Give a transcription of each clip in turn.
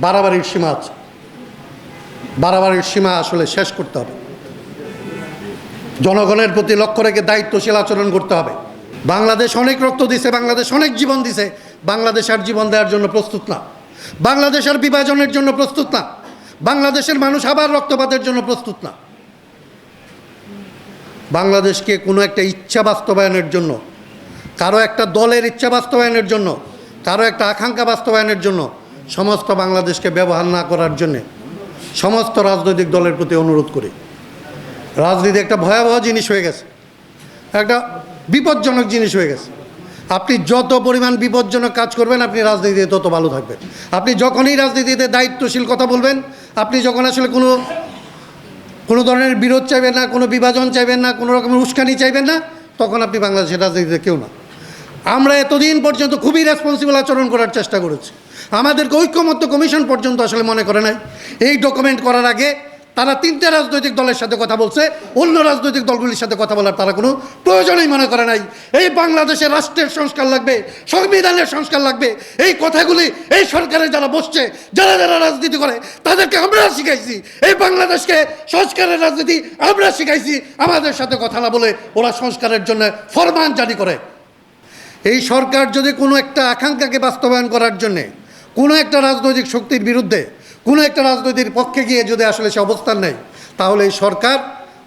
বাড়াবাড়ির সীমা আছে। বাড়াবাড়ির সীমা আসলে শেষ করতে হবে। জনগণের প্রতি লক্ষ্য রেখে দায়িত্বশীল আচরণ করতে হবে। বাংলাদেশ অনেক রক্ত দিছে, বাংলাদেশ অনেক জীবন দিছে। বাংলাদেশ আর জীবন দেওয়ার জন্য প্রস্তুত না। বাংলাদেশ আর বিভাজনের জন্য প্রস্তুত না। বাংলাদেশের মানুষ আবার রক্তপাতের জন্য প্রস্তুত না। বাংলাদেশকে কোনো একটা ইচ্ছা বাস্তবায়নের জন্য, কারও একটা দলের ইচ্ছা বাস্তবায়নের জন্য, কারও একটা আকাঙ্ক্ষা বাস্তবায়নের জন্য সমস্ত বাংলাদেশকে ব্যবহার না করার জন্যে সমস্ত রাজনৈতিক দলের প্রতি অনুরোধ করি। রাজনীতি একটা ভয়াবহ জিনিস হয়ে গেছে। একটা বিপজ্জনক জিনিস হয়ে গেছে। আপনি যত পরিমাণ বিপজ্জনক কাজ করবেন, আপনি রাজনীতিতে তত ভালো থাকবেন। আপনি যখনই রাজনীতিতে দায়িত্বশীল কথা বলবেন, আপনি যখন আসলে কোনো কোনো ধরনের বিরোধ চাইবেন না, কোনো বিভাজন চাইবেন না, কোনো রকমের উস্কানি চাইবেন না, তখন আপনি বাংলাদেশের রাজনীতিতে কেউ না। আমরা এতদিন পর্যন্ত খুবই রেসপন্সিবল আচরণ করার চেষ্টা করেছি। আমাদেরকে ঐক্যমত্য কমিশন পর্যন্ত আসলে মনে করে নাই। এই ডকুমেন্ট করার আগে তারা তিনটে রাজনৈতিক দলের সাথে কথা বলছে, অন্য রাজনৈতিক দলগুলির সাথে কথা বলার তারা কোনো প্রয়োজনই মনে করে নাই। এই বাংলাদেশের রাষ্ট্রের সংস্কার লাগবে, সংবিধানের সংস্কার লাগবে, এই কথাগুলি এই সরকারে যারা বসছে, যারা যারা রাজনীতি করে, তাদেরকে আমরা শিখাইছি। এই বাংলাদেশকে সংস্কারের রাজনীতি আমরা শিখাইছি, আমাদের সাথে কথা না বলে ওরা সংস্কারের জন্য ফরমান জারি করে। এই সরকার যদি কোনো একটা আকাঙ্ক্ষাকে বাস্তবায়ন করার জন্যে কোনো একটা রাজনৈতিক শক্তির বিরুদ্ধে, কোনো একটা রাজনৈতিক পক্ষে গিয়ে যদি আসলে সে অবস্থান নেয়, তাহলে এই সরকার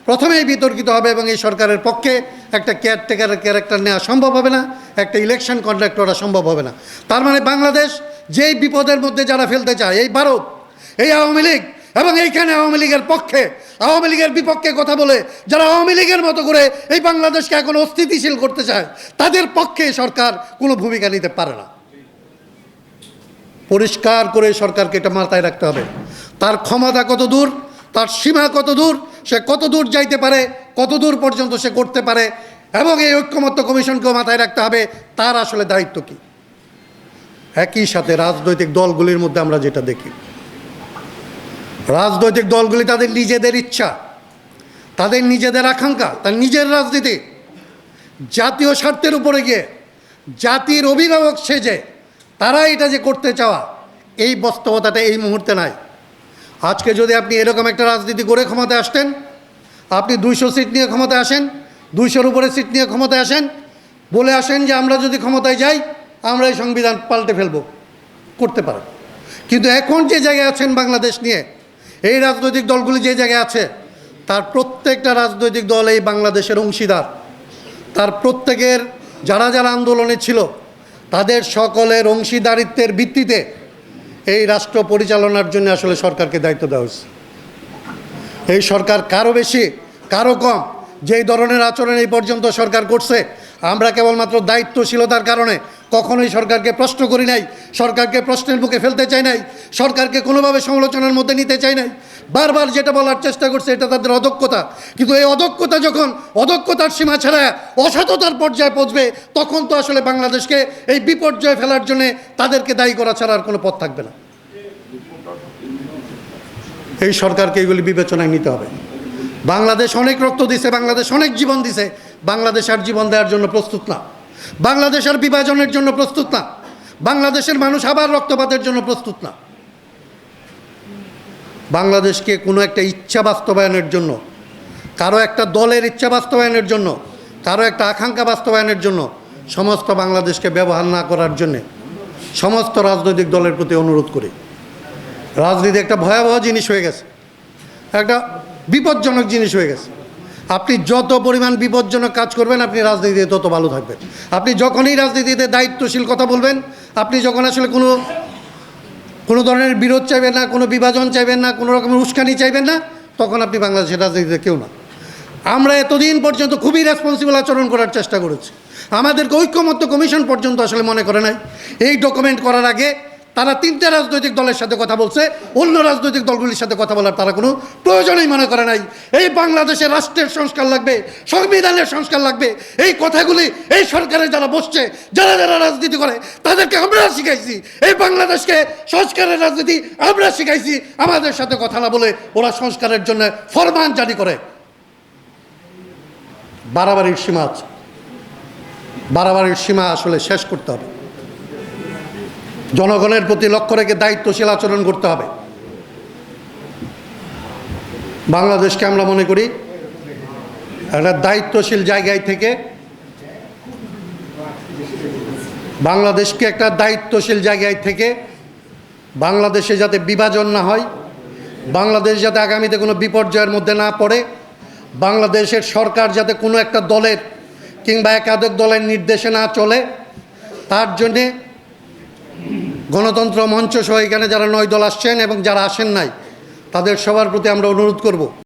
প্রথমেই বিতর্কিত হবে এবং এই সরকারের পক্ষে একটা কেয়ারটেকারের ক্যারেক্টার নেওয়া সম্ভব হবে না, একটা ইলেকশন কন্ডাক্ট করা সম্ভব হবে না। তার মানে বাংলাদেশ যেই বিপদের মধ্যে যারা ফেলতে চায়, এই ভারত, এই আওয়ামী লীগ এবং এইখানে আওয়ামী লীগের পক্ষে, আওয়ামী লীগের বিপক্ষে কথা বলে, যারা আওয়ামী লীগের মতো করে এই বাংলাদেশকে এখন অস্থিতিশীল করতে চায়, তাদের পক্ষে সরকার কোনো ভূমিকা নিতে পারে না। পরিষ্কার করে সরকারকে এটা মাথায় রাখতে হবে। তার ক্ষমতা কত দূর, তার সীমা কত দূর, সে কত দূর যাইতে পারে, কত দূর পর্যন্ত সে করতে পারে এবং এই ঐক্যমত্য কমিশনকেও মাথায় রাখতে হবে, তার আসলে দায়িত্ব কী? একই সাথে রাজনৈতিক দলগুলির মধ্যে আমরা যেটা দেখি, রাজনৈতিক দলগুলি তাদের নিজেদের ইচ্ছা, তাদের নিজেদের আকাঙ্ক্ষা, তার নিজের রাজনীতি, জাতীয় স্বার্থের উপরে গিয়ে জাতির অভিভাবক সেজে তারা এটা যে করতে চাওয়া, এই বাস্তবতাটা এই মুহূর্তে নাই। আজকে যদি আপনি এরকম একটা রাজনীতি করে ক্ষমতায় আসতেন, আপনি দুইশো সিট নিয়ে ক্ষমতায় আসেন, দুইশোর উপরে সিট নিয়ে ক্ষমতায় আসেন, বলে আসেন যে আমরা যদি ক্ষমতায় যাই, আমরা এই সংবিধান পাল্টে ফেলব, করতে পারেন কিন্তু এখন যে জায়গায় আছেন বাংলাদেশ নিয়ে, এই রাজনৈতিক দলগুলি যে জায়গায় আছে, তার প্রত্যেকটা রাজনৈতিক দল এই বাংলাদেশের অংশীদার। তার প্রত্যেকের যারা যারা আন্দোলনে ছিল তাদের সকলের অংশীদারিত্বের ভিত্তিতে এই রাষ্ট্র পরিচালনার জন্য আসলে সরকারকে দায়িত্ব দেওয়া হয়েছে। এই সরকার কারও বেশি, কারও কম। যেই ধরনের আচরণ এই পর্যন্ত সরকার করছে, আমরা কেবলমাত্র দায়িত্বশীলতার কারণে কখনোই সরকারকে প্রশ্ন করি নাই, সরকারকে প্রশ্নের মুখে ফেলতে চাই নাই, সরকারকে কোনোভাবে সমালোচনার মধ্যে নিতে চাই নাই। বারবার যেটা বলার চেষ্টা করছে এটা তাদের অদক্ষতা। কিন্তু এই অদক্ষতা যখন অদক্ষতার সীমা ছাড়া অসততার পর্যায়ে পৌঁছবে, তখন তো আসলে বাংলাদেশকে এই বিপর্যয়ে ফেলার জন্য তাদেরকে দায়ী করা ছাড়া আর কোনো পথ থাকবে না। এই সরকারকে এইগুলি বিবেচনায় নিতে হবে। বাংলাদেশ অনেক রক্ত দিছে, বাংলাদেশ অনেক জীবন দিছে। বাংলাদেশ আর জীবন দেওয়ার জন্য প্রস্তুত না। বাংলাদেশ আর বিভাজনের জন্য প্রস্তুত না। বাংলাদেশের মানুষ আবার রক্তপাতের জন্য প্রস্তুত না। বাংলাদেশকে কোনো একটা ইচ্ছা বাস্তবায়নের জন্য, কারও একটা দলের ইচ্ছা বাস্তবায়নের জন্য, কারও একটা আকাঙ্ক্ষা বাস্তবায়নের জন্য সমস্ত বাংলাদেশকে ব্যবহার না করার জন্যে সমস্ত রাজনৈতিক দলের প্রতি অনুরোধ করি। রাজনীতি একটা ভয়াবহ জিনিস হয়ে গেছে, একটা বিপজ্জনক জিনিস হয়ে গেছে। আপনি যত পরিমাণ বিপজ্জনক কাজ করবেন, আপনি রাজনীতিতে তত ভালো থাকবেন। আপনি যখনই রাজনীতিতে দায়িত্বশীল কথা বলবেন, আপনি যখন আসলে কোনো কোনো ধরনের বিরোধ চাইবেন না, কোনো বিভাজন চাইবেন না, কোনো রকমের উস্কানি চাইবেন না, তখন আপনি বাংলাদেশের রাজনীতিতে কেউ না। আমরা এতদিন পর্যন্ত খুবই রেসপন্সিবল আচরণ করার চেষ্টা করেছি। আমাদেরকে ঐক্যমত্য কমিশন পর্যন্ত আসলে মনে করে নাই। এই ডকুমেন্ট করার আগে তারা তিনটে রাজনৈতিক দলের সাথে কথা বলছে, অন্য রাজনৈতিক দলগুলির সাথে কথা বলার তারা কোনো প্রয়োজনই মনে করে নাই। এই বাংলাদেশের রাষ্ট্রের সংস্কার লাগবে, সংবিধানের সংস্কার লাগবে, এই কথাগুলি এই সরকারে যারা বসছে, যারা যারা রাজনীতি করে, তাদেরকে আমরা শিখাইছি। এই বাংলাদেশকে সংস্কারের রাজনীতি আমরা শিখাইছি, আমাদের সাথে কথা না বলে ওরা সংস্কারের জন্য ফরমান জারি করে। বাড়াবাড়ির সীমা আছে। বাড়াবাড়ির সীমা আসলে শেষ করতে হবে। জনগণের প্রতি লক্ষ্য রেখে দায়িত্বশীল আচরণ করতে হবে। বাংলাদেশকে আমরা মনে করি একটা দায়িত্বশীল জায়গায় থেকে বাংলাদেশকে একটা দায়িত্বশীল জায়গায় থেকে বাংলাদেশে যাতে বিভাজন না হয়, বাংলাদেশ যাতে আগামীতে কোনো বিপর্যয়ের মধ্যে না পড়ে, বাংলাদেশের সরকার যাতে কোনো একটা দলের কিংবা একাধিক দলের নির্দেশে না চলে, তার জন্যে গণতন্ত্র মঞ্চ সহ এখানে যারা নয় দল আসছেন এবং যারা আসেন নাই, তাদের সবার প্রতি আমরা অনুরোধ করব।